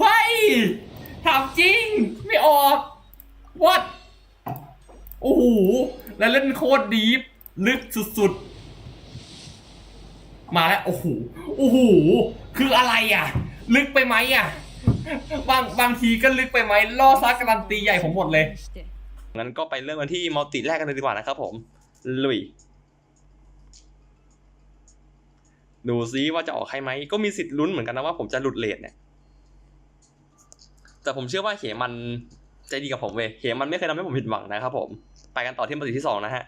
เฮ้ยถามจริง ไม่ออก what โอ้โห แล้วเล่นโคตรดีฟลึกสุดๆ มาแล้ว โอ้โห โอ้โห คืออะไรอะ ลึกไปไหมอะ บางบางทีก็ลึกไปไหมล่อซักการันตีใหญ่ผมหมดเลย งั้นก็ไปเริ่มกันที่มัลติแรกกันเลยดีกว่านะครับผม ลุย ดูซิว่าจะออกใครไหม ก็มีสิทธิ์ลุ้นเหมือนกันนะว่าผมจะหลุดเลทเนี่ย แต่ผมเชื่อว่าเหมันใจดีกับผมเว้ยเหมันไม่เคยทำให้ผมผิดหวังนะครับผม ไปกันต่อที่มัลติที่สองนะฮะ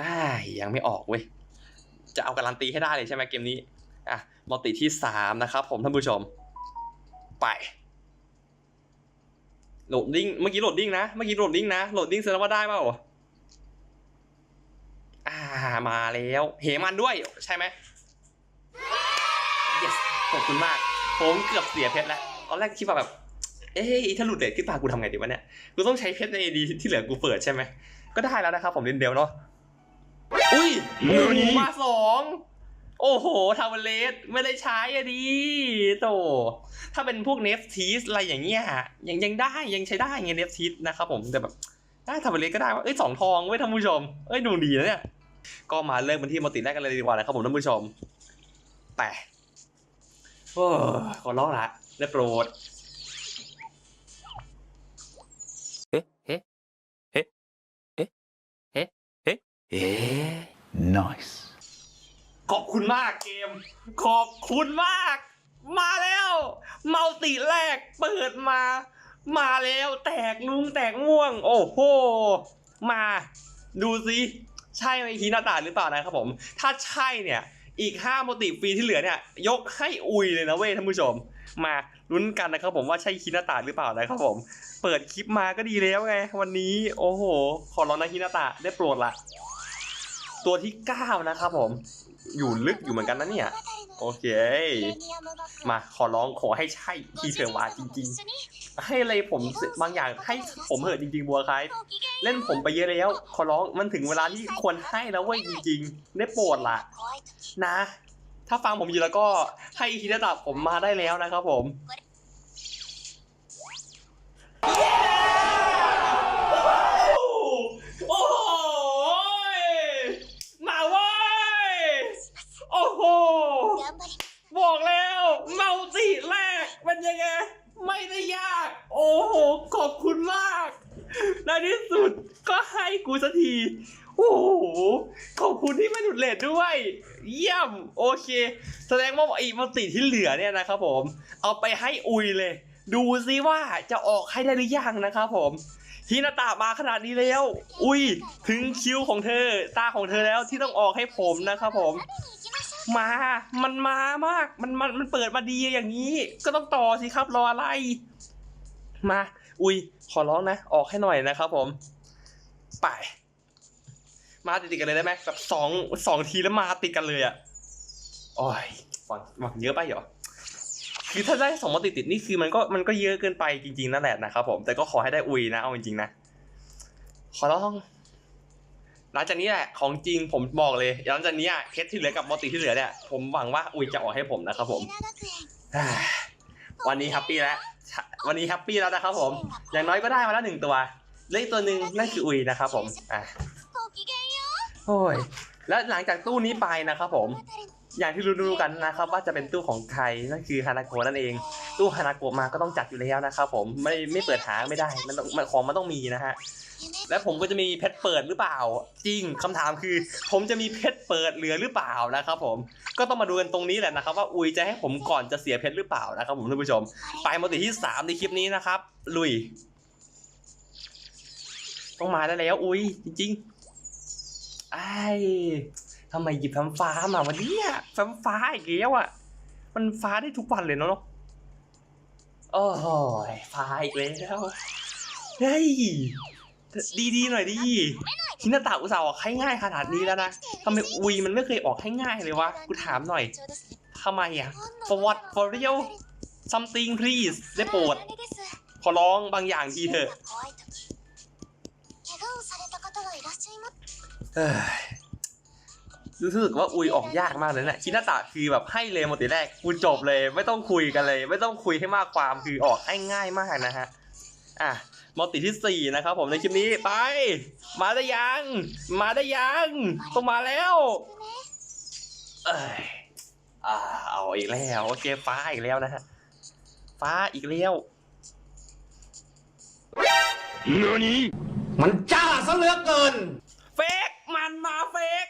อ่ายังไม่ออกเว้ย จะเอาการันตีให้ได้เลยใช่ไหมเกมนี้ อะมัลติที่สามนะครับผมท่านผู้ชม ไปโหลดดิ้งเมื่อกี้โหลดดิ้งนะ เมื่อกี้โหลดดิ้งนะโหลดดิ้งแสดงว่าได้เปล่าอ่ามาแล้ว เหมันด้วยใช่ไหม yes ขอบคุณมาก ผมเกือบเสียเพชรแล้วตอนแรกคิดว่าแบบ เอ้ยถ้าหลุดเลทขึ้นมากูทำไงดีวะเนี่ย กูต้องใช้เพชรในดีที่เหลือกูเปิดใช่ไหม ก็ได้แล้วนะครับผมลินเดลเนาะ อุ้ยมาสองโอ้โห ทาวเวเลสไม่ได้ใช้อะดีโต ถ้าเป็นพวกเนฟทีสอะไรอย่างเงี้ยยังยังได้ยังใช้ได้ไงเนฟทีสนะครับผมแต่แบบได้ทาวเวเลสก็ได้ว่าเอ้ยสองทองเว้ยท่านผู้ชม เอ้ยดูดีนะเนี่ย ก็มาเริ่มกันที่มัลติแรกกันเลยดีกว่านะครับผมท่านผู้ชมไป โอ้ขอร้องละได้โปรด เฮ้เฮ้เฮ้เฮ้เฮ้เฮ้เฮ้ nice ขอบคุณมากเกม ขอบคุณมาก มาแล้ว เมาตีแรกเปิดมา มาแล้วแตกลุงแตกม่วง โอ้โห มา ดูสิ ใช่ไหมทีหน้าตาหรือเปล่านะครับผม ถ้าใช่เนี่ย อีก5มัลติฟรีที่เหลือเนี่ย ยกให้อุยเลยนะเว้ยท่านผู้ชม มาลุ้นกันนะครับผมว่าใช่ฮินาตะหรือเปล่านะครับผม เปิดคลิปมาก็ดีแล้วไง วันนี้โอ้โห ขอร้องนะฮินาตะได้โปรดละ ตัวที่ 9 นะครับผม อยู่ลึกอยู่เหมือนกันนะเนี่ย โอเค มาขอร้องขอให้ใช่ทีเธอวาจริง ๆ ให้อะไรผมบางอย่างให้ผมเหอะจริง ๆ บัวคล้ายเล่นผมไปเยอะแล้ว ขอร้องมันถึงเวลาที่ควรให้แล้วเว้ยจริง ๆ ได้โปรดละนะ ถ้าฟังผมอยู่แล้วก็ให้ฮินาตะผมมาได้แล้วนะครับผมโอ้โหมาเว้ย โอ้โห บอกแล้วเมาสิแรก เป็นยังไง ไม่ได้ยาก โอ้โห ขอบคุณมากในที่สุดก็ให้กูสักที โอ้โห ขอบคุณที่ไม่หลุดเลทด้วย เยี่ยม โอเค แสดงว่าไอ้มัลติที่เหลือเนี่ยนะครับผม เอาไปให้อุยเลย ดูซิว่าจะออกให้ได้หรือยังนะครับผม ฮินาตามาขนาดนี้แล้ว อุ้ย ถึงคิวของเธอ ตาของเธอแล้วที่ต้องออกให้ผมนะครับผม มา มันมามาก มันมันมันเปิดมาดีอย่างนี้ ก็ต้องต่อสิครับรออะไร มา อุ้ย ขอร้องนะ ออกให้หน่อยนะครับผม ไป มาติดกันเลยได้ไหมแบบสองสองทีแล้วมาติดกันเลยอะโอ้ยหวังหวังเยอะไปเหรอ คือถ้าได้สองมติติดนี่คือมันก็มันก็เยอะเกินไปจริงๆนั่นแหละนะครับผมแต่ก็ขอให้ได้อุยนะเอาจริงๆนะขอร้องหลังจากนี้แหละของจริงผมบอกเลยหลังจากนี้อะเพชรที่เหลือกับมติที่เหลือเนี่ยผมหวังว่าอุยจะออกให้ผมนะครับผมวันนี้แฮปปี้แล้ววันนี้แฮปปี้แล้วนะครับผม อย่างน้อยก็ได้มาแล้วหนึ่งตัวเลขตัวหนึ่งนั่นคืออุยนะครับผมอะโอ้ยแล้วหลังจากตู้นี้ไปนะครับผม อย่างที่รู้ๆกันนะครับ ว่าจะเป็นตู้ของใครนั่นคือฮานาโกะนั่นเอง ตู้ฮานาโกะมาก็ต้องจัดอยู่แล้วนะครับผมไม่ไม่เปิดหาไม่ได้มันต้องของมันต้องมีนะฮะและผมก็จะมีเพชรเปิดหรือเปล่า จริงคำถามคือ ผมจะมีเพชรเปิดเหลือหรือเปล่านะครับ ผมก็ต้องมาดูกันตรงนี้แหละนะครับ ว่าอุยจะให้ผมก่อนจะเสียเพชรหรือเปล่านะครับ ผมท่านผู้ชม ไปมาติที่สามในคลิปนี้นะครับ ลุย ต้องมาได้แล้ว อุยจริงๆไอ้ ทำไมหยิบแฟ้มฟ้ามาวันนี้แฟ้มฟ้าอีกแล้วอะ มันฟ้าได้ทุกวันเลยเนาะโอ้โหฟ้าอีกแล้วเฮ้ยดีๆหน่อยดิฮินาตะอุตส่าห์ออกให้ง่ายขนาดนี้แล้วนะทำไมอุยมันไม่เคยออกให้ง่ายเลยวะ กูถามหน่อยทำไมอะ for what for real something please ได้โปรด ขอร้องบางอย่างทีเถอะเอ้ย รู้สึกว่าอุยออกยากมากเลยนะคินาตะคือแบบให้เลยโมติแรกกูจบเลยไม่ต้องคุยกันเลย ไม่ต้องคุยให้มากความคือออกให้ง่ายมากนะฮะอะมอติที่สี่นะครับผมในคลิปนี้ไป มาได้ยัง มาได้ยังต้องมาแล้วเอ้ยอ่าเอาอีกแล้วโอเคฟ้าอีกแล้วนะฮะฟ้าอีกแล้วมันจ้าซะเหลือเกิน เฟกมันมาเฟก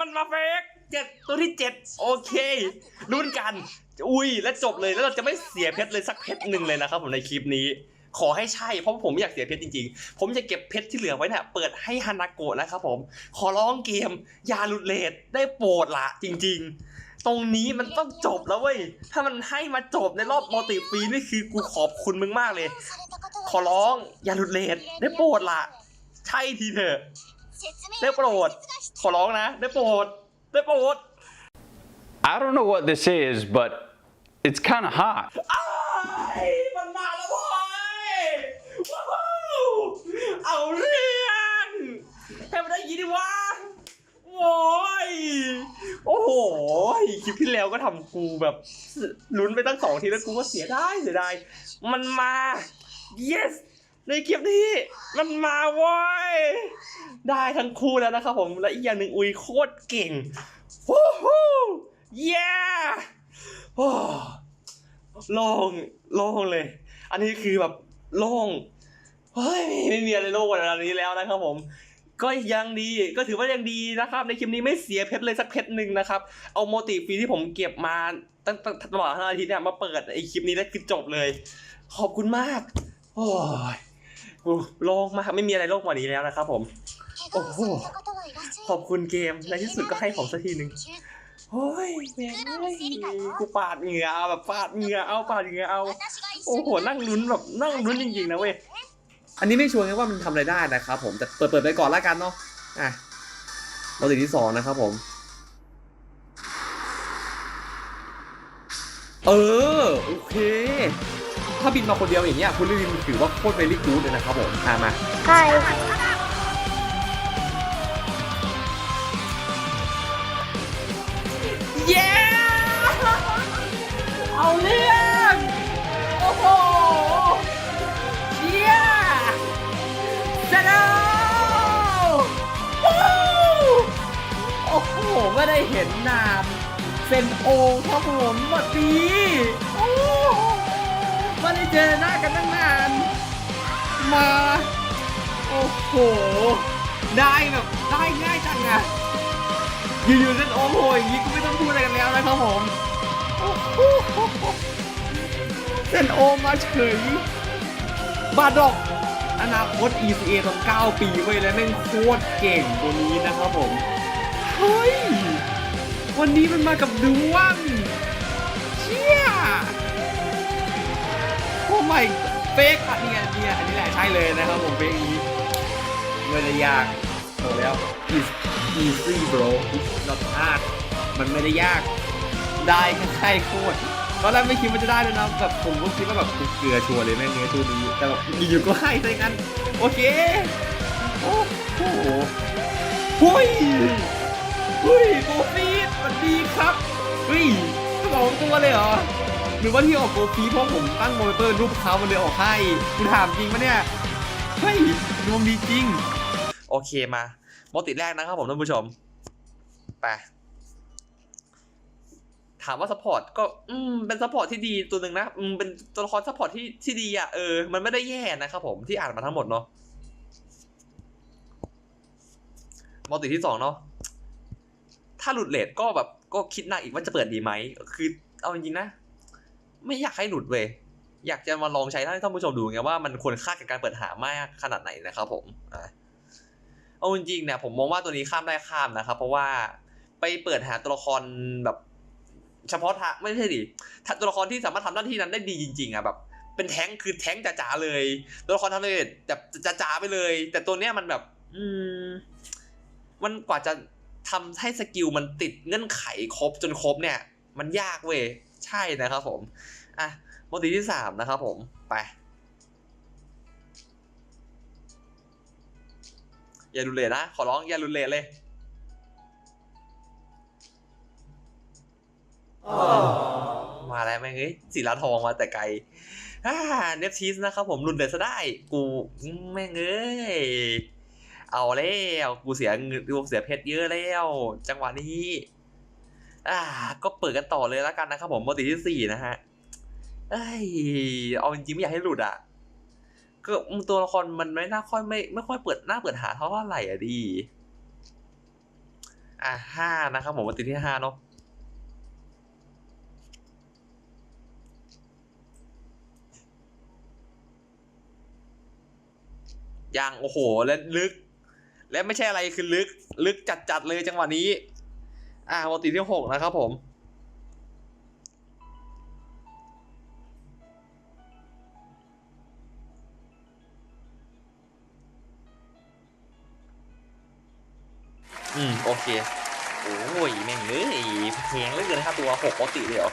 มันมาเฟกเจ็ดตัวที่เจ็ดโอเคลุ้นกัน อุ้ยแล้วจบเลยแล้วเราจะไม่เสียเพชรเลยสักเพชรหนึ่งเลยนะครับผมในคลิปนี้ ขอให้ใช่เพราะผมไม่อยากเสียเพชรจริงๆ ผมจะเก็บเพชรที่เหลือไว้เนี่ยเปิดให้ฮานาโกะนะครับผม ขอร้องเกมอยาหลุดเลทได้โปรดละจริง ๆ ตรงนี้มันต้องจบแล้วเว้ยถ้ามันให้มาจบในรอบมัลติฟรีนี่คือกูขอบคุณมึงมากเลย ขอร้องอย่าหลุดเลทได้โปรดละใช่ทีเถอะ ได้โปรด ขอร้องนะ ได้โปรด ได้โปรด I don't know what this is, but it's kind of hot. อ้ายมันมาแล้วเว้ยว้าวเอาเรื่องให้มันได้ยินดิวะโว้ยโอ้โหคลิปที่แล้วก็ทำกูแบบลุ้นไปตั้งสองทีแล้วกูก็เสียได้เสียดายมันมา yes ในคลิปนี้มันมาว้ยได้ทั้งคู่แล้วนะครับผมและอีกอย่างหนึ่งอุยโคตรเก่งวู้ฮู้ yeah โอ้โล่งโล่งเลย อันนี้คือแบบโล่งเฮ้ยไม่มีอะไรโล่งกว่าอันนี้แล้วนะครับผม ก็ยังดีก็ถือว่ายังดีนะครับ ในคลิปนี้ไม่เสียเพชรเลยสักเพชรหนึ่งนะครับ เอาโมติฟรีที่ผมเก็บมาตั้งตลอดห้านาทีเนี่ยมาเปิดไอคลิปนี้แล้วคือจบเลย ขอบคุณมาก โอ้ย โล่งมากไม่มีอะไรโล่งกว่านี้แล้วนะครับผม โอ้โห ขอบคุณเกม ในที่สุดก็ให้ผมสักทีหนึ่งโอ้ยแม่งเอ้ยกูปาดเหงื่อเอาแบบปาดเหงื่อเอาปาดเหงื่อเอา โอ้โห นั่งลุ้นแบบนั่งลุ้นจริงๆนะเว้ย อันนี้ไม่ชัวร์ไงว่ามันทำอะไรได้นะครับผม แต่เปิดเปิดไปก่อนแล้วกันเนาะ อะเราติดที่สองนะครับผม เออ โอเค ถ้าบินมาคนเดียวอย่างเงี้ยคุณลินถือว่าโคตรเวลี่กู๊ดเลยนะครับผมอะมาเย้เอาเรื่องโอ้โหเชี่ยชนะวู้โอ้โหไม่ได้เห็นนามเซนโอครับผมสวัสดีโอ้ไม่ได้ เจอหน้ากันตั้งนาน มา โอ้โห ได้แบบได้ง่ายจังอะอยู่ๆเล่นโอ้โหอย่างนี้ก็ไม่ต้องพูดอะไรกันแล้วนะครับผมโอ้นโอมาเฉย บาดอก อนาคต ECA ตอน9ปีไว้แล้วแม่งโคตรเก่งตัวนี้นะครับผม เฮ้ย วันนี้มันมากับดวง โอ้ไมเฟกปะเนี่ยเนี่ยอันนี้แหละใช่เลยนะครับผมเฟกนี้ไม่ได้ยากบอกแล้ว is easy bro it's not hard มันไม่ได้ยากได้ง่ายโคตรตอนแรกไม่คิดว่าจะได้เลยนะแบบผมก็คิดว่าแบบเกลือชัวร์เลยแม่งเนื้อตัวนี้แต่แบบอยู่ก็ให้ซะงั้นโอเคโอ้โหหุ้ยหุ้ยโกฟีดสวัสดีครับเฮ้ยสองตัวเลยเหรอ หรือว่าที่ออกโกฟีเพราะผมตั้งโมนิเตอร์รูปเขามันเลยออกให้คุณถามจริงปะเนี่ย เฮ้ยดวงดีจริง โอเคมาโมติแรกนะครับผมท่านผู้ชม ไป ถามว่าซัพพอร์ตก็ อืม เป็นซัพพอร์ตที่ดีตัวหนึ่งนะ อืม เป็นตัวละครซัพพอร์ตที่ที่ดีอะ เออ มันไม่ได้แย่นะครับผมที่อ่านมาทั้งหมดเนาะมอติที่สองเนาะ ถ้าหลุดเลทก็แบบก็คิดหนักอีกว่าจะเปิดดีไหม คือเอาจริงๆนะ ไม่อยากให้หลุดเว้ยอยากจะมาลองใช้ให้ท่านผู้ชมดูไงว่ามันควรค่ากับการเปิดหามากขนาดไหนนะครับผมอะเอาจริงๆเนี่ยผมมองว่าตัวนี้ข้ามได้ข้ามนะครับ เพราะว่าไปเปิดหาตัวละครแบบ เฉพาะทางไม่ใช่ดิตัวละครที่สามารถทำหน้าที่นั้นได้ดีจริง ๆอะแบบ เป็นแท้งคือแท้งจ๋าๆเลย ตัวละครทำเลยแบบจ๋าๆไปเลย แต่ตัวเนี้ยมันแบบ อืม มันกว่าจะทำให้สกิลมันติดเงื่อนไขครบจนครบเนี่ย มันยากเว้ย ใช่นะครับผมอะโมติที่สามนะครับผมไปอย่ารุนเลทนะ ขอร้องอย่ารุนเลทเลยมาแล้วแม่งเอ้ยศิลาทองมาแต่ไกลอ่าเนฟชีสนะครับผมหลุดเดือดซะได้ กูแม่งเอ้ยเอาแล้ว กูเสียเงินกูเสียเพชรเยอะแล้ว จังหวะนี้ อ่า ก็เปิดกันต่อเลยแล้วกันนะครับผมปกติที่สี่นะฮะเอ้ยเอาจริงๆไม่อยากให้หลุดอะก็ตัวละครมันไม่น่าค่อยไม่ไม่ค่อยเปิดหน้าเปิดหาเท่าไหร่อะดี อะห้านะครับผมปกติที่ห้าเนาะยังโอ้โหและลึก และไม่ใช่อะไรคือลึก ลึกจัดๆเลยจังหวะนี้ อ่าปกติที่หกนะครับผมอืม โอเค โอ้ยแม่งเลยแพงเหลือเกินนะครับตัวหกปกติเดียว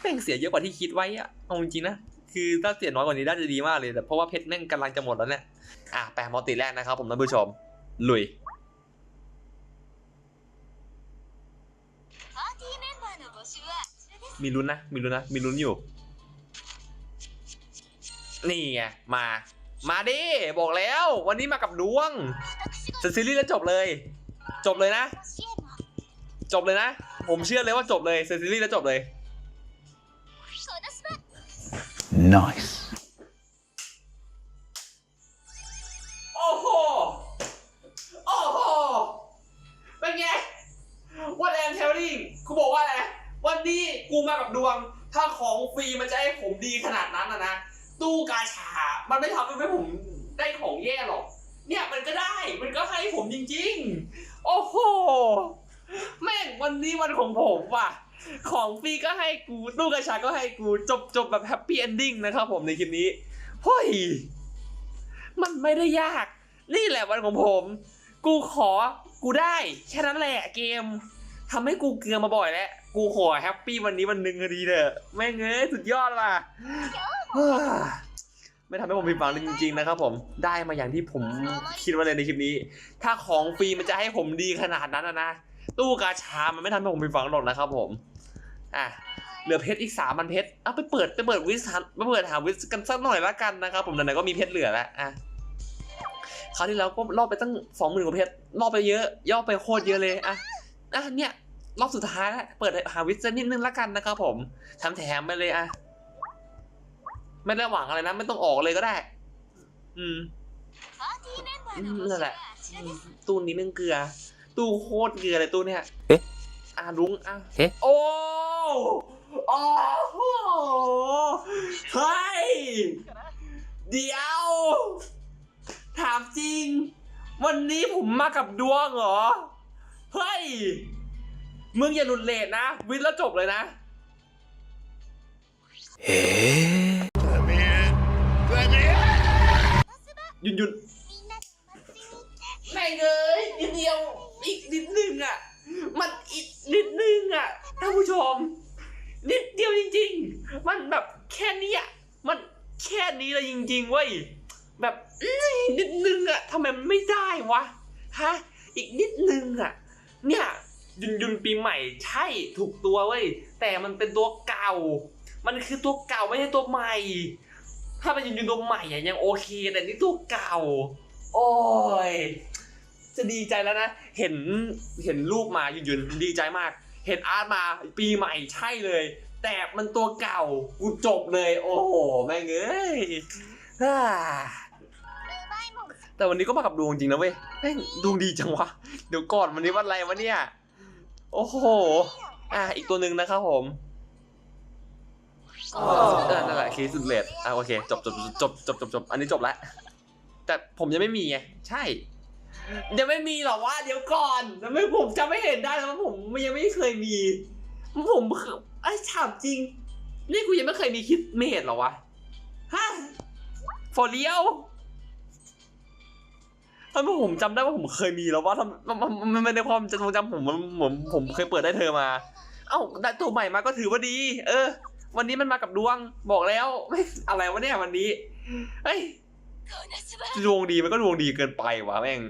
แม่งเสียเยอะกว่าที่คิดไว้อะเอาจริงนะ คือถ้าเสียน้อยกว่านี้น่าจะดีมากเลยแต่เพราะว่าเพชรแม่งกำลังจะหมดแล้วเนี่ย อะแปลมอติแรกนะครับผมท่านผู้ชม ลุย มีลุ้นนะ มีลุ้นนะ มีลุ้นอยู่ นี่ไง มา มาดิ บอกแล้ว วันนี้มากับดวงจะซีรีส์แล้วจบเลย จบเลยนะ จบเลยนะ ผมเชื่อเลยว่าจบเลยเซซีรีส์แล้วจบเลย nice โอ้โห โอ้โห เป็นไง What am telling กูบอกว่าอะไร วันนี้กูมากับดวง ถ้าของฟรีมันจะให้ผมดีขนาดนั้นนะนะ ตู้กาชา มันไม่ทำให้ผมได้ของแย่หรอก เนี่ยมันก็ได้ มันก็ให้ผมจริง ๆ โอ้โห แม่งวันนี้วันของผมว่ะ ของฟรีก็ให้กู ตู้กาชาก็ให้กู จบจบแบบแฮปปี้เอนดิ้งนะครับผมในคลิปนี้เฮ้ย มันไม่ได้ยาก นี่แหละวันของผม กูขอ กูได้ แค่นั้นแหละเกมทำให้กูเกลือมาบ่อยแล้ว กูขอแฮปปี้วันนี้วันหนึ่งก็ดีเถอะแม่งเอ้ยสุดยอดว่ะไม่ทำให้ผมผิดหวังเลยจริงๆนะครับผมได้มาอย่างที่ผมคิดไว้เลยในคลิปนี้ ถ้าของฟรีมันจะให้ผมดีขนาดนั้นนะนะตู้กาชามันไม่ทำให้ผมผิดหวังหรอกนะครับผมอะเหลือเพชรอีกสามพันเพชรเอาไปเปิดไปเปิดวิสไปเปิดหาวิสกันสักหน่อยละกันนะครับผมไหนๆก็มีเพชรเหลือแล้วอะคราวที่แล้วก็รอบไปตั้งสองหมื่นกว่าเพชรรอบไปเยอะย่อไปโคตรเยอะเลยอะอะเนี่ย รอบสุดท้ายแล้เปิดหาวิสเซนนิดนึงละกันนะครับผมทำแถมไปเลยอะไม่ได้หวังอะไรนะ ไม่ต้องออกเลยก็ได้ อืมนั่นแหละ ตู้นี้มึงเกลือ ตู้โคตรเกลือเลยตู้เนี้ยเอ๊ะอารุงอะเอ๊ะโอ้โอ้โหเฮ้เดียวถามจริง วันนี้ผมมากับดวงเหรอ เฮ้ย มึงอย่าหลุดเลทนะ วินแล้วจบเลยนะ เฮ้หยุดหยุดแม่เอ้ยนิดเดียว อีกนิดนึงอะ มันอีกนิดนึงอะท่านผู้ชม นิดเดียวจริง ๆ มันแบบแค่นี้อะ มันแค่นี้เลยจริง ๆ เว้ย แบบนิดนึงอะทำไมมันไม่ได้วะ ฮะ อีกนิดนึงอะ เนี่ย ยุนยุนปีใหม่ใช่ถูกตัวเว้ยแต่มันเป็นตัวเก่า มันคือตัวเก่าไม่ใช่ตัวใหม่ ถ้าเป็นยุนยุนตัวใหม่ยังโอเค แต่นี่ตัวเก่า โอ้ยจะดีใจแล้วนะ เห็นเห็นรูปมายุนยุนดีใจมาก เห็นอาร์ตมาปีใหม่ใช่เลย แต่มันตัวเก่ากูจบเลย โอ้โหแม่งเอ้ยแต่วันนี้ก็มากับดวงจริงนะเว้ยดวงดีจังวะ เดี๋ยวก่อนวันนี้วันอะไรวะเนี่ย โอ้โห อะอีกตัวหนึ่งนะครับผมเออนั่นแหละคีสุดเลดอะโอเคจบจบจบจบจบจบอันนี้จบแล้วแต่ผมยังไม่มีไงใช่ยังไม่มีหรอวะเดี๋ยวก่อนทำไมผมจะไม่เห็นได้แล้วว่าผมยังไม่เคยมี ผมไอ้ถามจริง นี่กูยังไม่เคยมีคิดเมดหรอวะฮะฟอเรียว ท่ไมผผมจำได้ว่าผมเคยมีแล้วว่าทำมันไม่ในความจำจำผมผมผมเคยเปิดได้เธอมา เอ้าได้ตัวใหม่มาก็ถือว่าดี เออ วันนี้มันมากับดวงบอกแล้วไม่อะไรวะเนี่ยวันนี้เฮ้ยดวงดีมันก็ดวงดีเกินไปวะแม่ง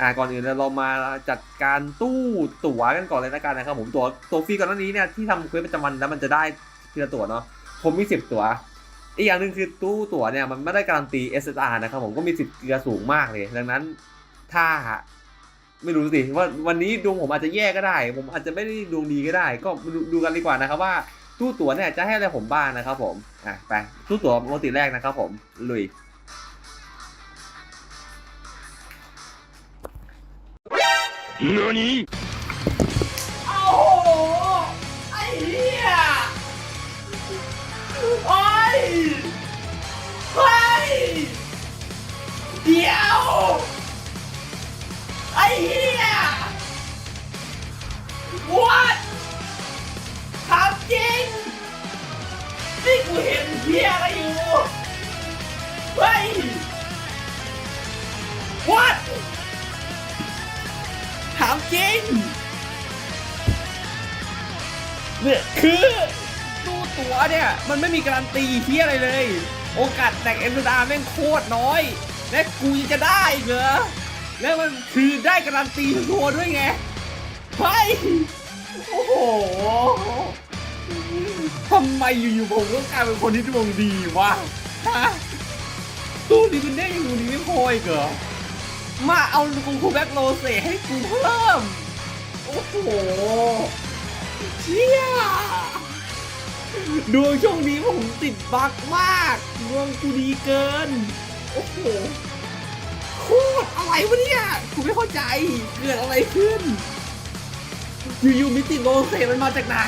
อ่าก่อนอื่นเรามาจัดการตู้ตั๋วกันก่อนเลยนะการนะครับผมตั๋วตัวฟรีก่อนหน้านี้เนี่ยที่ทำเควสประจำวันแล้วมันจะได้ทีละตั๋วเนาะผมมีสิบตั๋ว อีกอย่างหนึ่งคือตู้ตั๋วเนี่ยมันไม่ได้การันตี SSR นะครับผมก็มีสิทธิ์เกลือสูงมากเลย ดังนั้นถ้าไม่รู้สิว่าวันนี้ดวงผมอาจจะแย่ก็ได้ ผมอาจจะไม่ได้ดวงดีก็ได้ ก็ดูดูกันดีกว่านะครับว่าตู้ตั๋วเนี่ยจะให้อะไรผมบ้างนะครับผมอะไปตู้ตั๋วปกติแรกนะครับผมลุย何 เดี๋ยว ไอ้เหี้ย what ถามจริง นี่กูเห็นเหี้ยอะไรอยู่ เฮ้ย what ถามจริง เนี่ยคือตู้ตั๋วเนี่ย มันไม่มีการันตีที่อะไรเลย โอกาสแตกเอ็นดาแม่งโคตรน้อย และกูยังจะได้อีกเหรอ แล้วมันคือได้การันตีทัวด้วยไงเฮ้ยโอ้โหทำไมอยู่ๆผมก็กลายเป็นคนที่ดวงดีวะฮะตู้นี้มันได้ยังดวงดีไม่พออีกเหรอ มาเอากูคูแบ็กโรเซให้กูเพิ่ม โอ้โหเชี่ยดวงช่วงนี้ผมติดบั๊กมาก ดวงกูดีเกิน โอ้โห โคตรอะไรวะเนี่ยกูไม่เข้าใจ เกิดอะไรขึ้น อยู่ๆมิติโลเซมันมาจากไหน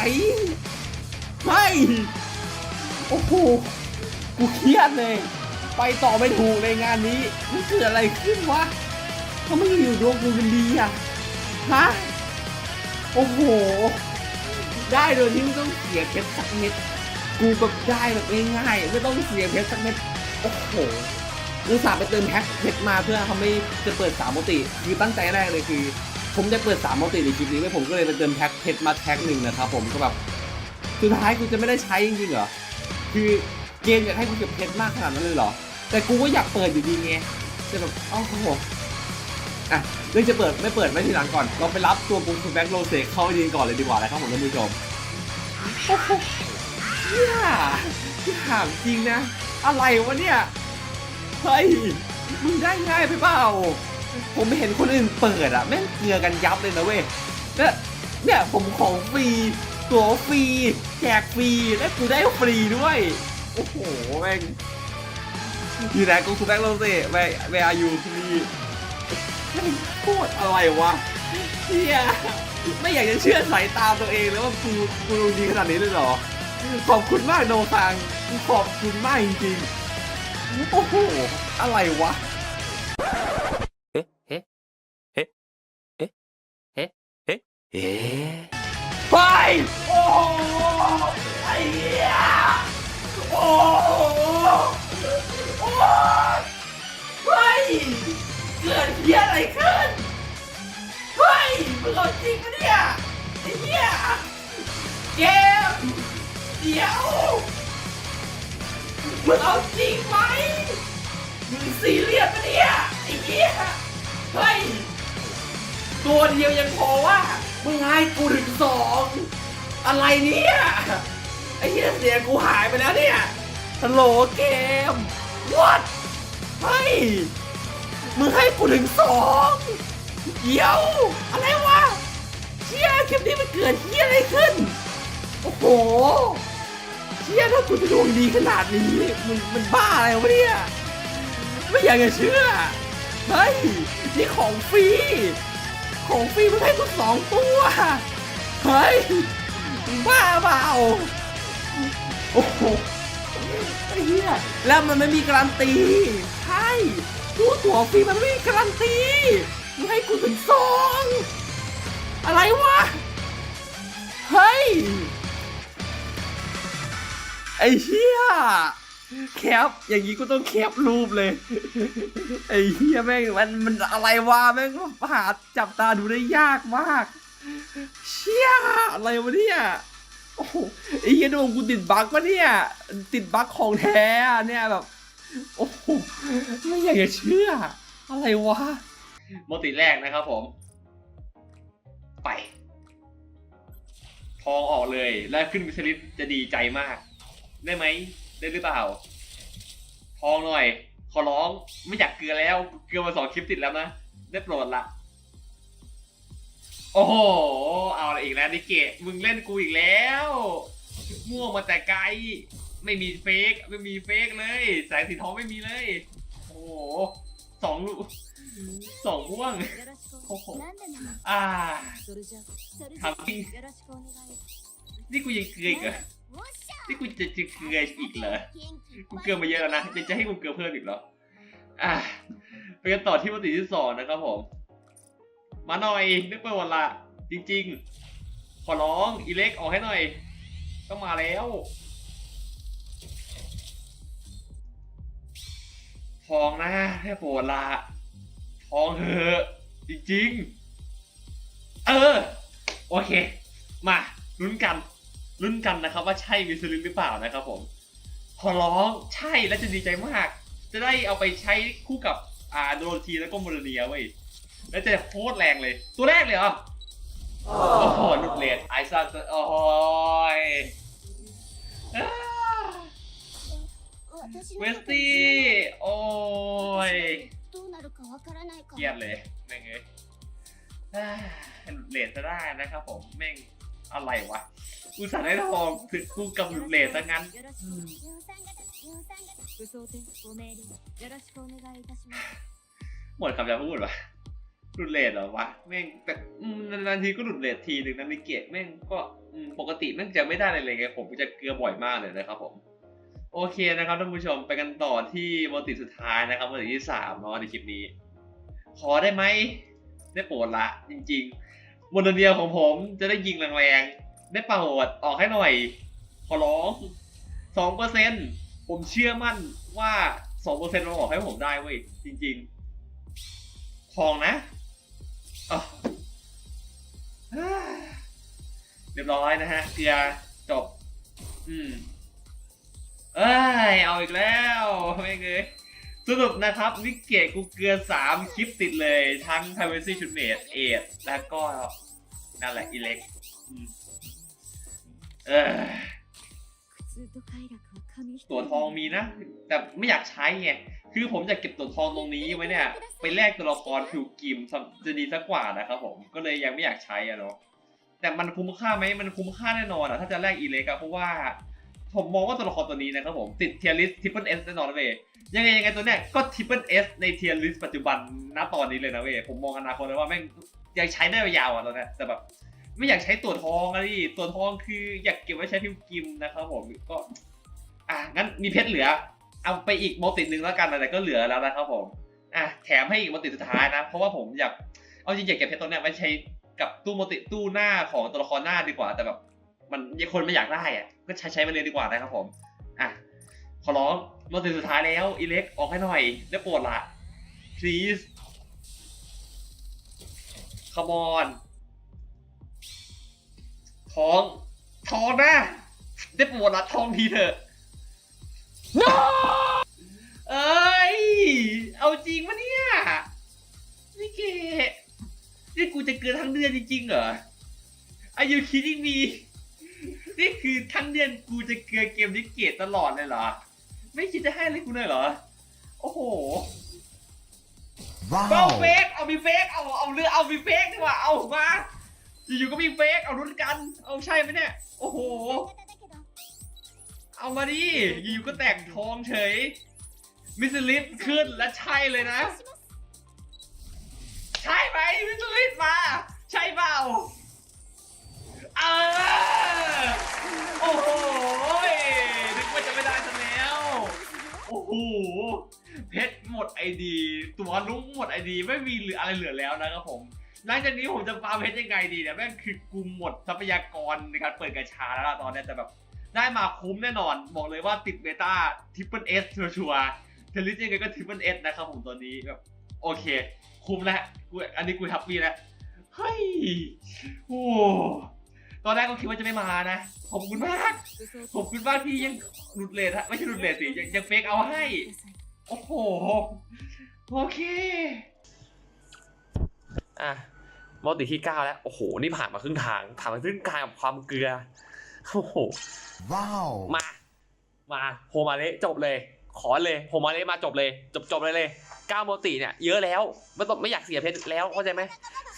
เฮ้ยโอ้โห กูเครียดเลย ไปต่อไม่ถูกในงานนี้ มันเกิดอะไรขึ้นวะทำไมอยู่ดวงกูมันดีอะฮะ โอ้โห ได้โดยที่ไม่ต้องเสียเพชรสักเม็ด กูแบบได้แบบง่ายๆ ไม่ต้องเสียเพชรสักเม็ด โอ้โห อุตส่าห์ไปเติมแพ็คเพชรมาเพื่อทำให้จะเปิดสามโมติคือตั้งใจแรกเลยคือ ผมจะเปิดสามโมติในคลิปนี้ไว้ผมก็เลยไปเติมแพ็คเพชรมาแพ็คหนึ่งนะครับผมก็แบบสุดท้ายกูจะไม่ได้ใช้จริงๆเหรอคือเกมอยากให้กูเก็บเพชรมากขนาดนั้นเลยเหรอ แต่กูก็อยากเปิดอยู่ดีไงจะแบบอ้าวโอ้โหอะเรื่องจะเปิดไม่เปิดไม่ทีหลังก่อน เราไปรับตัวคุณแบ็คโรเซเข้าไปยินก่อนเลยดีกว่านะครับผมท่านผู้ชมโอ้โหเฮียที่ถามจริงนะ อะไรวะเนี่ย เฮ้ย มึงได้ง่ายไปเปล่า ผมเห็นคนอื่นเปิดอะแม่งเกลือกันยับเลยนะเว้ยเนี่ยเนี่ยผมของฟรี ตัวฟรี แจกฟรี และกูได้ฟรีด้วย โอ้โห แม่งอยู่ไหนกูคุณแบ็คโรเซ่แวร์แวอายูพี่โคตรอะไรวะเฮียไม่อยากจะเชื่อสายตาตัวเองแล้วว่ากูกูดูดีขนาดนี้เลยเหรอ ขอบคุณมากโนคัง ขอบคุณมากจริงๆ โอ้โห อะไรวะ เอ๊เอ๊เอ๊เอ๊เอ๊เอ๊ไปโอ้โหไอ้เหี้ยโอ้โหไปเกิดเหี้ยอะไรขึ้นไปเยมึงเจริงปะเนี่ยไอ้เหี้ยเกมเดี๋ยว มึงเอาจริงไหมมึงซีเรียสปะเนี่ยไอ้เหี้ยเฮ้ยตัวเดียวยังพอว่า มึงให้กูถึงสองอะไรเนี่ยไอ้เหี้ยเสียงกูหายไปแล้วเนี่ยฮัลโหลเกม what เฮ้ยมึงให้กูถึงสองเดี๋ยวอะไรวะเชี่ยคลิปนี้มันเกิดเชี่ยอะไรขึ้น โอ้โห เชี่ยถ้ากูจะดวงดีขนาดนี้มันมันบ้าอะไรวะเนี่ยไม่อยากจะเชื่อเฮ้ยนี่ของฟรีของฟรีมันให้กูสองตัวเฮ้ยบ้าเปล่าโอ้โหไอ้เหี้ยแล้วมันไม่มีการันตีใช่ตัวตัวฟรีมันไม่มีการันตีมึงให้กูถึงสองอะไรวะเฮ้ย ไอ้เหี้ยแคปอย่างนี้ก็ต้องแคปรูปเลย ไอ้เหี้ยแม่งมันมันอะไรวะแม่งหาจับตาดูได้ยากมาก เชี่ยอะไรวะเนี่ยโอ้โหไอ้เหี้ยดวงกูติดบั๊กปะเนี่ยติดบั๊กของแท้เนี่ยแบบโอ้โหไม่อยากจะเชื่อ อะไรวะโมติแรกนะครับผม ไปทองออกเลย แล้วขึ้นมิสลิปจะดีใจมาก ได้ไหมได้หรือเปล่า ทองหน่อย ขอร้องไม่อยากเกลือแล้ว เกลือมาสองคลิปติดแล้วนะ ได้โปรดละ โอ้โห เอาอะไรอีกแล้วนิเกะมึงเล่นกูอีกแล้ว มั่วมาแต่ไกล ไม่มีเฟกไม่มีเฟกเลยแสงสีทองไม่มีเลย โอ้โหสองลูกสองว่วงโอ้โหอ่าทำจริงนี่กูยังเกลืกอ ที่กูจะจะเกลืออีกเหรอ กูเกลือมาเยอะแล้วนะจะให้กูเกลือเพิ่มอีกเหรอ อะไปกันต่อที่ปฏิที่สองนะครับผม มาหน่อยนึกไปวันละ จริง ๆ ขอร้องอีเล็กออกให้หน่อย ต้องมาแล้ว ทองนะให้ปวดละทองเหอะจริง ๆ เออ โอเค มาลุ้นกัน รุ่นกันนะครับ ว่าใช่วิสลินหรือเปล่านะครับผม ขอร้องใช่และจะดีใจมาก จะได้เอาไปใช้คู่กับอ่าโดนทีแล้วก็โมโลเนียเว้ยแล้วจะโคตรแรงเลย ตัวแรกเลยเหรอโอ้โหลุดเลดไอซันโอ้ยเวสตี้โอ้ยเกียดเลยแม่งเอ้ยหลุดเลดจะได้นะครับผมแม่งอะไรวะ กูสั่งได้ทองคือกูกำหนดเลทซะงั้น หมดคำจะพูดวะหลุดเลทเหรอวะ แม่งแต่นานๆทีก็หลุดเลททีหนึ่งนะมิเกะแม่งก็ปกติแม่งจะไม่ได้อะไรเลยไงผมจะเกลือบ่อยมากเลยนะครับผมโอเคนะครับท่านผู้ชมไปกันต่อที่บทติสุดท้ายนะครับบทติที่สามเนาะในคลิปนี้ ขอได้ไหมได้โปรดละจริงๆบทเดียวของผมจะได้ยิงแรง ได้โปรดออกให้หน่อย ขอร้องสองเปอร์เซ็นผมเชื่อมั่นว่าสองเปอร์เซ็นต์มันออกให้ผมได้เว้ย จริงๆทองนะอะเรียบร้อยนะฮะเกียร์จบ อืม เอ้ย เอาอีกแล้วไม่เงยสรุปนะครับนิกเกตกูเกลือสามคลิปติดเลย ทั้ง p r i v a c y ชุดเมดเอทแล้วก็ นั่นแหละ อิเล็ก ตัวทองมีนะ แต่ไม่อยากใช้ไงคือผมจะเก็บตัวทองตรงนี้ไว้เนี่ย ไปแลกตัวละครผิวกิมจะดีสักกว่านะครับผมก็เลยยังไม่อยากใช้อะเนาะแต่มันคุ้มค่าไหมมันคุ้มค่าแน่นอนอะถ้าจะแลกอีเล็กอะเพราะว่า ผมมองว่าตัวละครตัวนี้นะครับผมติดเทียร์ลิสทิปเปิลเอสแน่นอนเลยยังไงยังไงตัวเนี้ยก็ทิปเปิลเอสในเทียร์ลิสปัจจุบันณตอนนี้เลยนะเว้ยผมมองอนาคตเลยว่าแม่งยังใช้ได้ยาวอะตัวเนี้ยแต่แบบ ไม่อยากใช้ตัวทองอะดิตัวทองคืออยากเก็บไว้ใช้พิมพ์กิมนะครับผมก็ อะงั้นมีเพชรเหลือ เอาไปอีกโมติหนึ่งแล้วกันแต่ก็เหลือแล้วนะครับผมอะแถมให้อีกโมติสุดท้ายนะ เพราะว่าผมอยากเอาจริงๆอยากเก็บเพชรตัวเนี้ยไว้ใช้กับตู้โมติตู้หน้าของตัวละครหน้าดีกว่า แต่แบบ มันยังคนไม่อยากได้อะก็ใช้ใช้ไปเลยดีกว่านะครับผมอะขอร้องโมติสุดท้ายแล้วอีเล็กออกให้หน่อยได้โปรดละ please come on ทอง ทองนะได้โปรดละทองทีเถอะเอ้ย เอาจริงปะเนี่ย นี่เกนี่กูจะเกินทั้งเดือนจริงๆเหรอ Are you kidding me นี่คือทั้งเดือนกูจะเกลือเกมนี้เกตตลอดเลยเหรอ ไม่คิดจะให้อะไรกูเลยเหรอ โอ้โหก็เอาเฟกเอามีเฟกเอาเอาเรือเอามีเฟกดีกว่าเอามา อยู่ก็มีเฟกเอารุ้นกัน เอาใช่ไหมเนี่ย โอ้โห เอามาดิ อยู่ก็แตกทองเฉย มิสลิสขึ้นและใช่เลยนะ ใช่ไหมมิสลิสมา ใช่เปล่า เออ โอ้โห นึกว่าจะไม่ได้ซะแล้ว โอ้โห เพชรหมดไอดี ตัวลุ้งหมดไอดี ไม่มีเหลืออะไรเหลือแล้วนะครับผม หลังจากนี้ผมจะฟาร์มเพชรยังไงดีเนี่ยแม่งคือกูหมดทรัพยากรในการเปิดกระชาแล้วล่ะตอนนี้แต่แบบได้มาคุ้มแน่นอน บอกเลยว่าติดเบต้าทริปเปิลเอสชัวร์ๆเทลิสยังไงก็ทริปเปิลเอสนะครับผมตอนนี้แบบโอเค คุ้มแล้วกูอันนี้กูแฮปปี้แล้วเฮ้ยโอ้ตอนแรกก็คิดว่าจะไม่มานะขอบคุณมากขอบคุณมากที่ยังหลุดเลทฮะไม่ใช่หลุดเลทสิยังยังเฟกเอาให้ โอ้โห โอเค อะ มอติที่เก้าแล้ว โอ้โห นี่ผ่านมาครึ่งทางผ่านมาครึ่งทางกับความเกลือ โอ้โห Wow. มา มาโฮมาเละจบเลย ขอเลยโฮมาเละมาจบเลย จบจบเลยเลยเก้าโมติเนี่ยเยอะแล้วไม่ต้องไม่อยากเสียเพชรแล้วเข้าใจไหม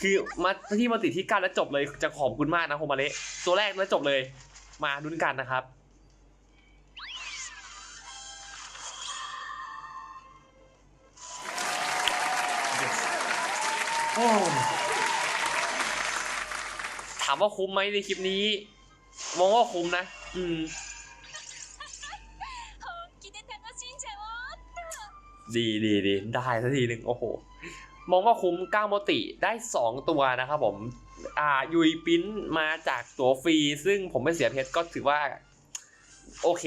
คือมาที่โมติที่เก้าแล้วจบเลยจะขอบคุณมากนะโฮมาเละตัวแรกแล้วจบเลย มาลุ้นกันนะครับโอ้ถามว่าคุ้มไหมในคลิปนี้ มองว่าคุ้มนะ อืม ดีดีดีได้สักทีหนึ่งโอ้โห มองว่าคุ้มก้าโมติได้ 2 ตัวนะครับผมอ่ายุยปิ้นมาจากตัวฟรี ซึ่งผมไม่เสียเพชรก็ถือว่า โอเค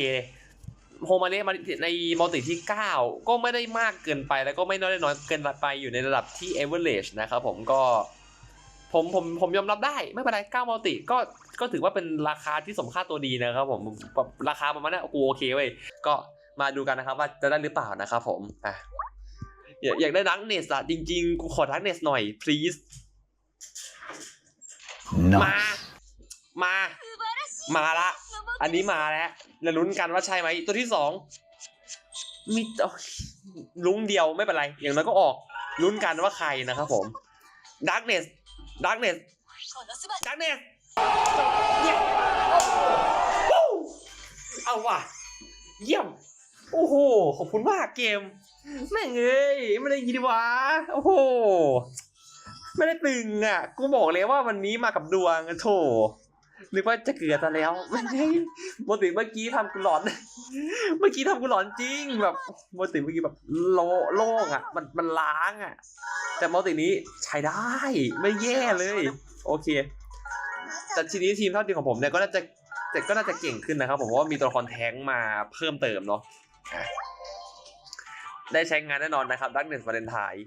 โฮมาเล่มาในมัลติที่ 9 ก็ไม่ได้มากเกินไปแล้วก็ไม่น้อยน้อยเกินไปอยู่ในระดับที่เอเวอร์เรจนะครับผมก็ ผมผมผมยอมรับได้ ไม่เป็นไรเก้ามัลติก็ก็ถือว่าเป็นราคาที่สมค่าตัวดีนะครับผมราคาประมาณนั้นกูโอเคเว้ยก็มาดูกันนะครับว่าจะได้หรือเปล่านะครับผมอะอยากได้ดักเนสอะจริงๆ กูขอดักเนสหน่อย please มา มา มาละ อันนี้มาแล้วแล้วลุ้นกันว่าใช่ไหมตัวที่สองมีลุ้งเดียวไม่เป็นไร อย่างน้อยก็ออกลุ้นกันว่าใครนะครับผมดักเนส ดักเนสดักเนสเอาว่ะ เยี่ยม โอ้โห ขอบคุณมากเกม แม่งเอ้ยไม่ได้ยินวะโอ้โห ไม่ได้ตึงอะ กูบอกเลยว่าวันนี้มากับดวงโถ นึกว่าจะเกลือซะแล้วไม่ใช่ปกติเมื่อกี้ทำกูหลอน เมื่อกี้ทำกูหลอนจริงแบบปกติเมื่อกี้แบบโลโล่งอะ มันมันล้างอะ แต่ปกตินี้ใช้ได้ไม่แย่เลย โอเค แต่ทีนี้ทีมเท่าทีของผมเนี่ยก็น่าจะแต่ก็น่าจะเก่งขึ้นนะครับ ผมเพราะว่ามีตัวละครแท้งมาเพิ่มเติมเนาะอะได้ใช้งานแน่นอนนะครับดักเนสวาเลนไทน์